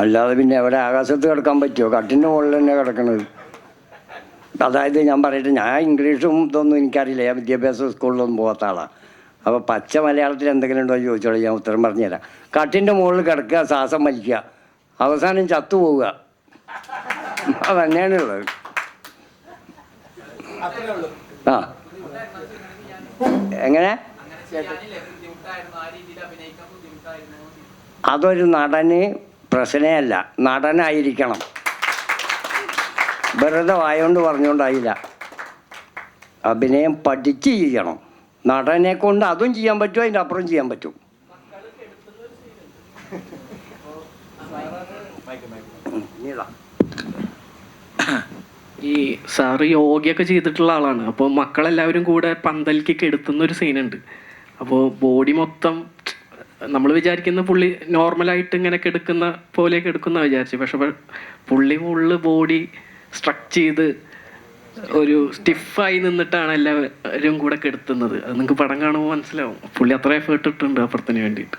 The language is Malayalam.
അല്ലാതെ പിന്നെ എവിടെ ആകാശത്ത് കിടക്കാൻ പറ്റുമോ? കട്ടിന്റെ മുകളിൽ തന്നെ കിടക്കണത്. അതായത് ഞാൻ പറയട്ടെ ഞാൻ ഇംഗ്ലീഷും ഇതൊന്നും എനിക്കറിയില്ല. ഞാൻ വിദ്യാഭ്യാസ സ്കൂളിലൊന്നും പോകാത്ത ആളാണ് അപ്പോൾ പച്ച മലയാളത്തിൽ എന്തെങ്കിലും ഉണ്ടോ എന്ന് ചോദിച്ചോളൂ ഞാൻ ഉത്തരം പറഞ്ഞുതരാം. കട്ടിന്റെ മുകളിൽ കിടക്കുക ശ്വാസം വലിക്കുക. അവസാനം ചത്തുപോവുക. അതന്നെയാണ് ഉള്ളത് അത്രേ ഉള്ളൂ ആ. എങ്ങനെ? അതൊരു നടന് പ്രശ്നമല്ല നടനായിരിക്കണം. വെറുതെ ആയതുകൊണ്ട് പറഞ്ഞുകൊണ്ടായില്ല അഭിനയം പഠിച്ച് ചെയ്യണം. നടനെ കൊണ്ട് അതും ചെയ്യാൻ പറ്റും അതിന്റെ അപ്പുറം ചെയ്യാൻ പറ്റും. നീളാം. ഈ സാറ് യോഗയൊക്കെ ചെയ്തിട്ടുള്ള ആളാണ്. അപ്പോൾ മക്കളെല്ലാവരും കൂടെ പന്തലിക്ക് കെടുത്തുന്ന ഒരു സീനുണ്ട്. അപ്പോൾ ബോഡി മൊത്തം നമ്മൾ വിചാരിക്കുന്ന പുള്ളി നോർമലായിട്ട് ഇങ്ങനെ കെടുക്കുന്ന പോലെ കെടുക്കുന്ന വിചാരിച്ചു പക്ഷെ പുള്ളി ഫുള്ള് ബോഡി സ്ട്രക്ച് ചെയ്ത് ഒരു സ്റ്റിഫായി നിന്നിട്ടാണ് എല്ലാവരും കൂടെ കെടുത്തുന്നത്. അത് നിങ്ങൾക്ക് പടം കാണുമ്പോൾ മനസ്സിലാവും. പുള്ളി അത്ര എഫേർട്ട് ഇട്ടുണ്ട് അപ്പുറത്തിന് വേണ്ടിയിട്ട്.